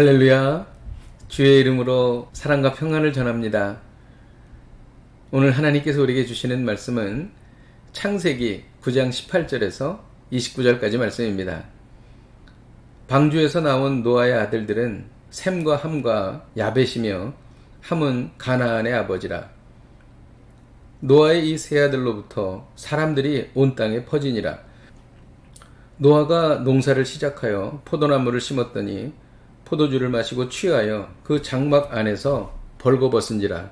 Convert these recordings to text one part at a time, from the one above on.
할렐루야. 주의 이름으로 사랑과 평안을 전합니다. 오늘 하나님께서 우리에게 주시는 말씀은 창세기 9장 18절에서 29절까지 말씀입니다. 방주에서 나온 노아의 아들들은 셈과 함과 야벳이며 함은 가나안의 아버지라. 노아의 이 세 아들로부터 사람들이 온 땅에 퍼지니라. 노아가 농사를 시작하여 포도나무를 심었더니 포도주를 마시고 취하여 그 장막 안에서 벌거벗은지라.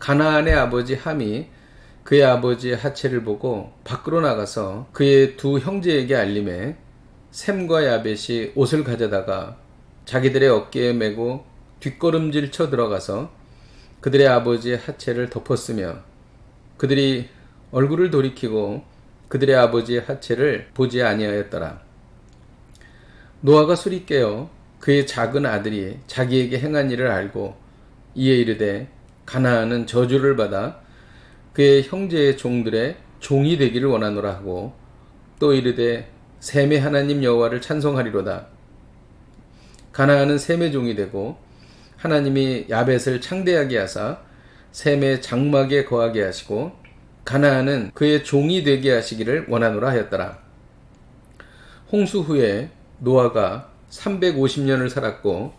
가나안의 아버지 함이 그의 아버지의 하체를 보고 밖으로 나가서 그의 두 형제에게 알림해 샘과 야벳이 옷을 가져다가 자기들의 어깨에 메고 뒷걸음질 쳐 들어가서 그들의 아버지의 하체를 덮었으며 그들이 얼굴을 돌이키고 그들의 아버지의 하체를 보지 아니하였더라. 노아가 술이 깨어 그의 작은 아들이 자기에게 행한 일을 알고 이에 이르되 가나안은 저주를 받아 그의 형제의 종들의 종이 되기를 원하노라 하고 또 이르되 셈의 하나님 여호와를 찬송하리로다. 가나안은 셈의 종이 되고 하나님이 야벳을 창대하게 하사 셈의 장막에 거하게 하시고 가나안은 그의 종이 되게 하시기를 원하노라 하였더라. 홍수 후에 노아가 350년을 살았고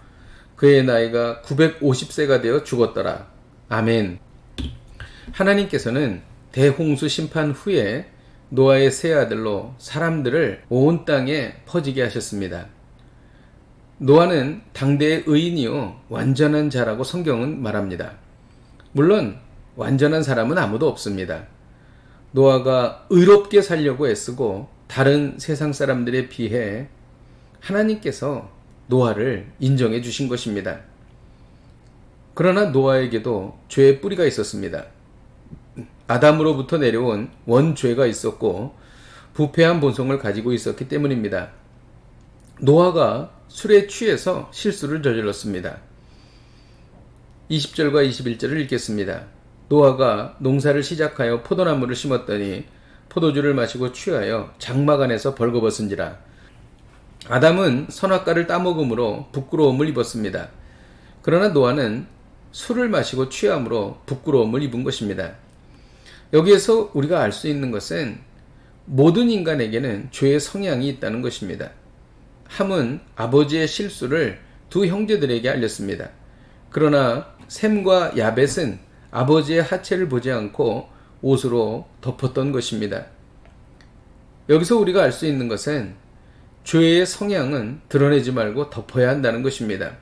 그의 나이가 950세가 되어 죽었더라. 아멘. 하나님께서는 대홍수 심판 후에 노아의 세 아들로 사람들을 온 땅에 퍼지게 하셨습니다. 노아는 당대의 의인이요 완전한 자라고 성경은 말합니다. 물론 완전한 사람은 아무도 없습니다. 노아가 의롭게 살려고 애쓰고 다른 세상 사람들에 비해 하나님께서 노아를 인정해 주신 것입니다. 그러나 노아에게도 죄의 뿌리가 있었습니다. 아담으로부터 내려온 원죄가 있었고 부패한 본성을 가지고 있었기 때문입니다. 노아가 술에 취해서 실수를 저질렀습니다. 20절과 21절을 읽겠습니다. 노아가 농사를 시작하여 포도나무를 심었더니 포도주를 마시고 취하여 장막 안에서 벌거벗은지라 아담은 선악과를 따먹음으로 부끄러움을 입었습니다. 그러나 노아는 술을 마시고 취함으로 부끄러움을 입은 것입니다. 여기에서 우리가 알 수 있는 것은 모든 인간에게는 죄의 성향이 있다는 것입니다. 함은 아버지의 실수를 두 형제들에게 알렸습니다. 그러나 샘과 야벳은 아버지의 하체를 보지 않고 옷으로 덮었던 것입니다. 여기서 우리가 알 수 있는 것은 죄의 성향은 드러내지 말고 덮어야 한다는 것입니다.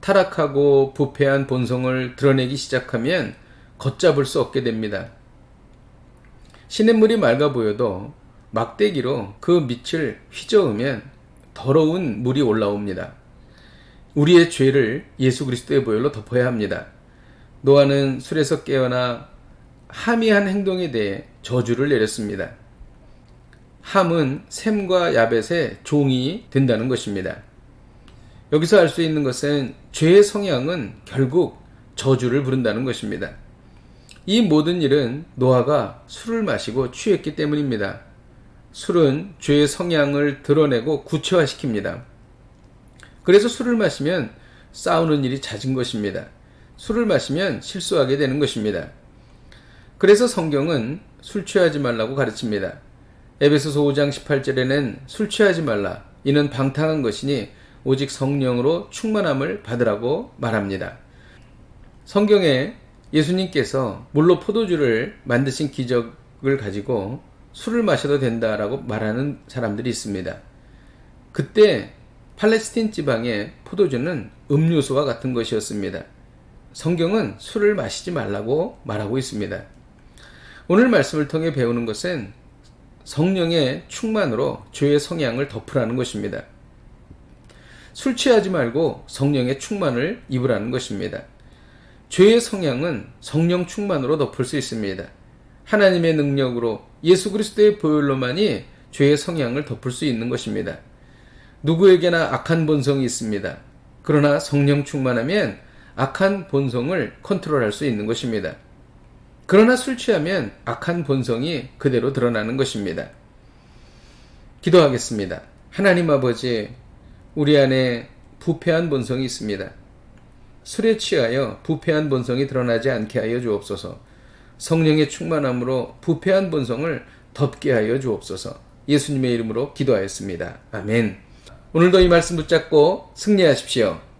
타락하고 부패한 본성을 드러내기 시작하면 걷잡을 수 없게 됩니다. 시냇물이 맑아 보여도 막대기로 그 밑을 휘저으면 더러운 물이 올라옵니다. 우리의 죄를 예수 그리스도의 보혈로 덮어야 합니다. 노아는 술에서 깨어나 함이한 행동에 대해 저주를 내렸습니다. 함은 샘과 야벳의 종이 된다는 것입니다. 여기서 알 수 있는 것은 죄의 성향은 결국 저주를 부른다는 것입니다. 이 모든 일은 노아가 술을 마시고 취했기 때문입니다. 술은 죄의 성향을 드러내고 구체화시킵니다. 그래서 술을 마시면 싸우는 일이 잦은 것입니다. 술을 마시면 실수하게 되는 것입니다. 그래서 성경은 술 취하지 말라고 가르칩니다. 에베소서 5장 18절에는 술 취하지 말라. 이는 방탕한 것이니 오직 성령으로 충만함을 받으라고 말합니다. 성경에 예수님께서 물로 포도주를 만드신 기적을 가지고 술을 마셔도 된다라고 말하는 사람들이 있습니다. 그때 팔레스틴 지방의 포도주는 음료수와 같은 것이었습니다. 성경은 술을 마시지 말라고 말하고 있습니다. 오늘 말씀을 통해 배우는 것은 성령의 충만으로 죄의 성향을 덮으라는 것입니다. 술 취하지 말고 성령의 충만을 입으라는 것입니다. 죄의 성향은 성령 충만으로 덮을 수 있습니다. 하나님의 능력으로 예수 그리스도의 보혈로만이 죄의 성향을 덮을 수 있는 것입니다. 누구에게나 악한 본성이 있습니다. 그러나 성령 충만하면 악한 본성을 컨트롤할 수 있는 것입니다. 그러나 술 취하면 악한 본성이 그대로 드러나는 것입니다. 기도하겠습니다. 하나님 아버지, 우리 안에 부패한 본성이 있습니다. 술에 취하여 부패한 본성이 드러나지 않게 하여 주옵소서. 성령의 충만함으로 부패한 본성을 덮게 하여 주옵소서. 예수님의 이름으로 기도하였습니다. 아멘. 오늘도 이 말씀 붙잡고 승리하십시오.